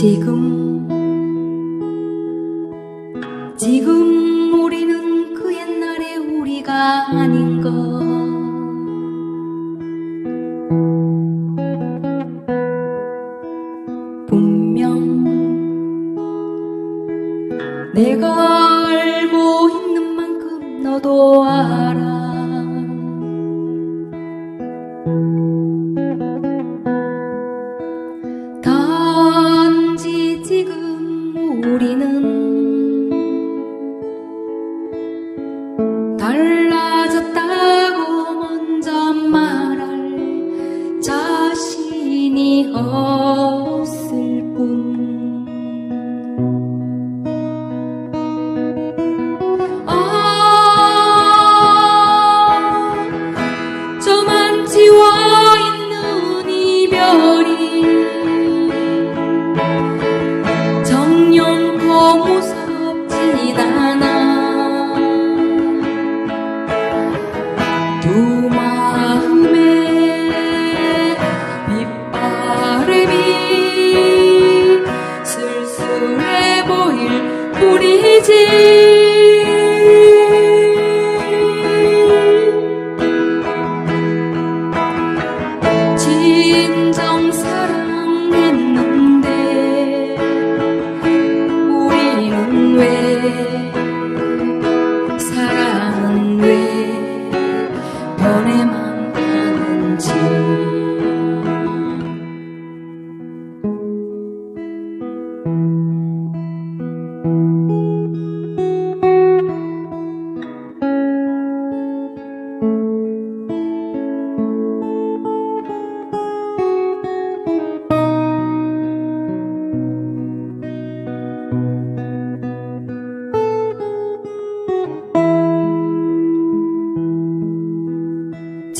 几个。 보이는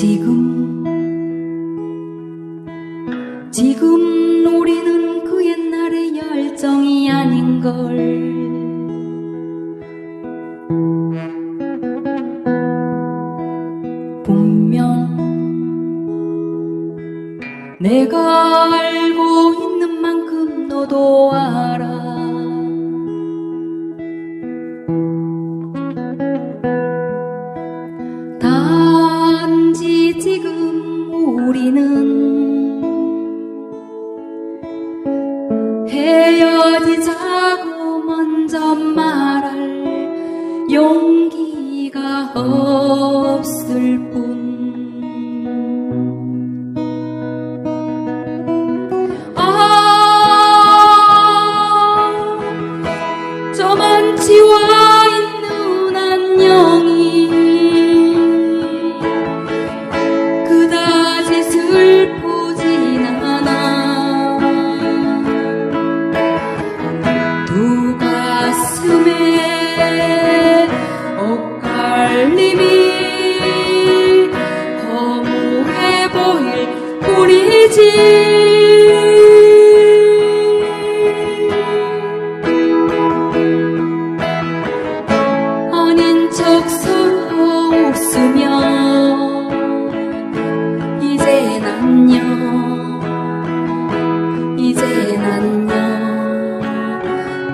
지금 지금 결정이 아닌 걸.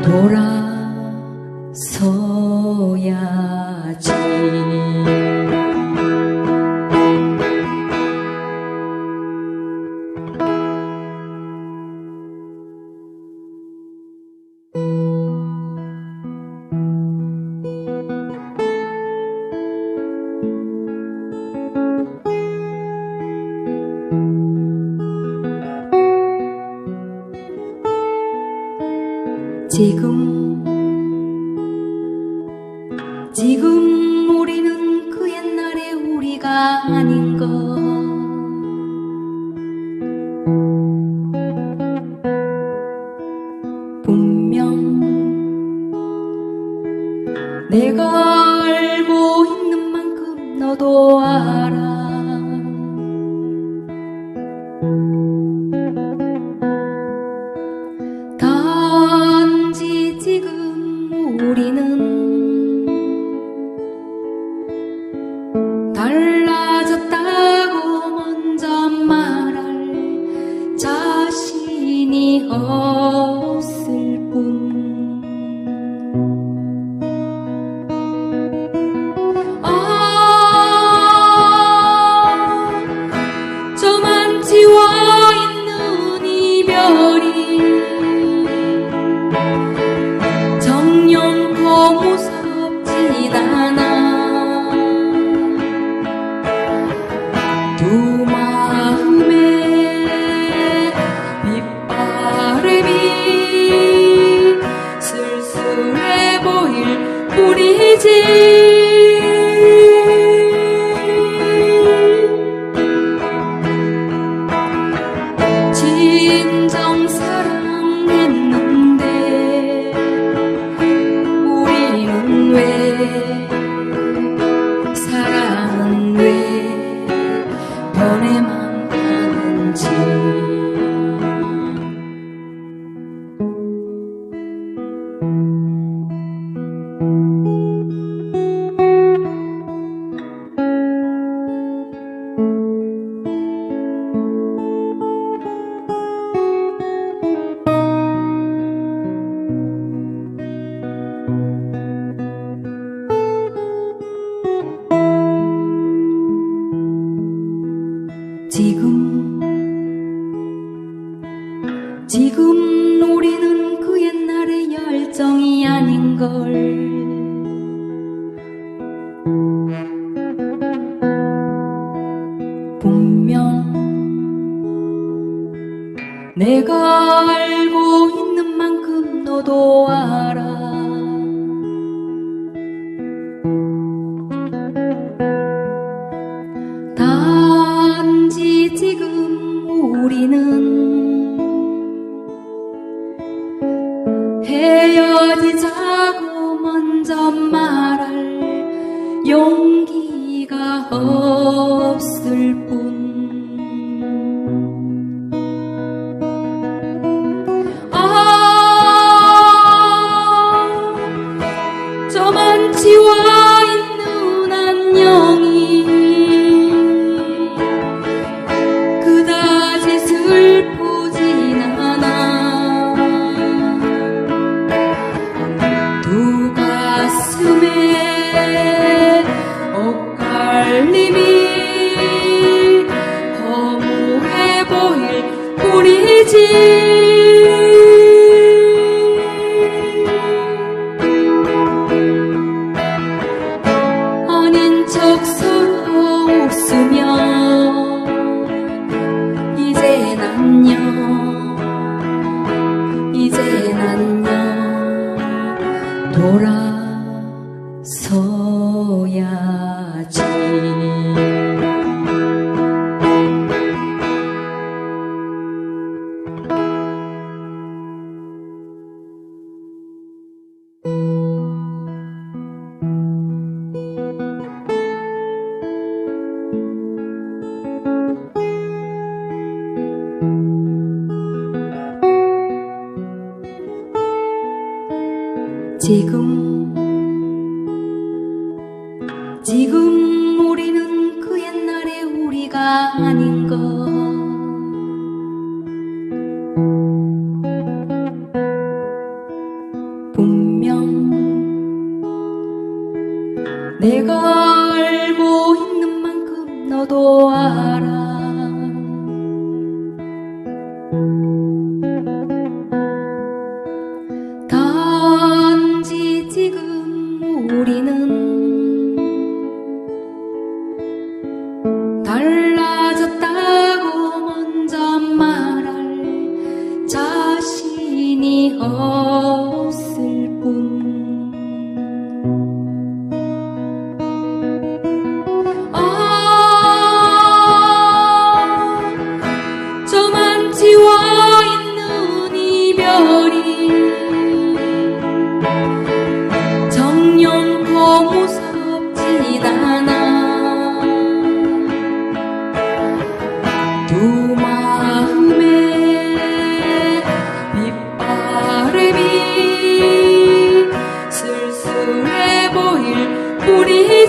突然 지금 지금 우리는 그 옛날의 우리가 아닌 것. 분명 내가 알고 있는 만큼 너도 알아. Oh. 내가 알고 있는 만큼 너도 알아. 단지 지금 우리는 헤어지자고 먼저 말할 용기가 없을 뿐 던지 지금 우리는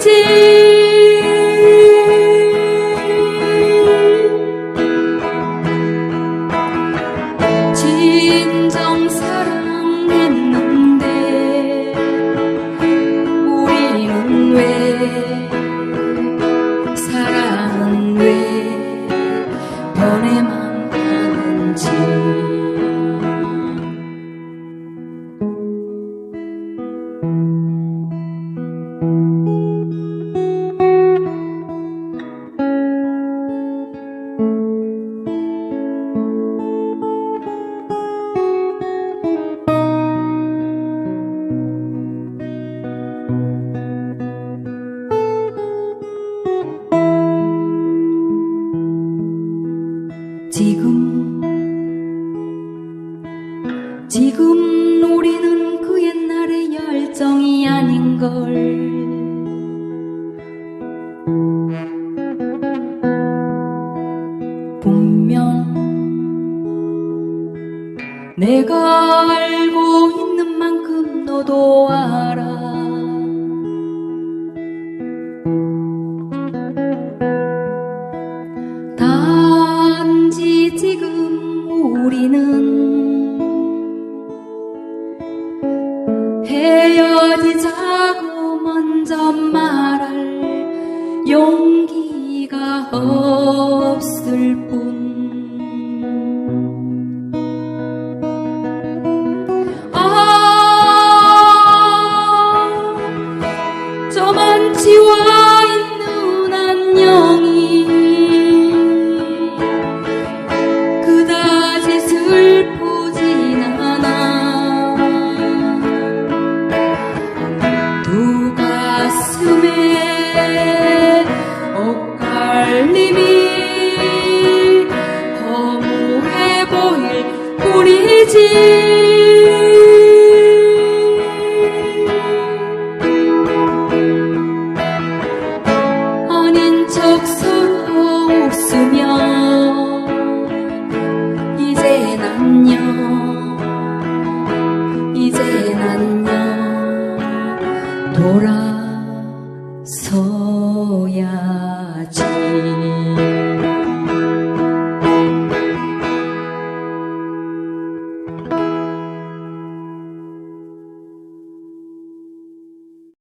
see. 내가 알고 있는 만큼 너도 알아. 단지 지금 우리는 헤어지자고 먼저 말할 용기가 없을 뿐.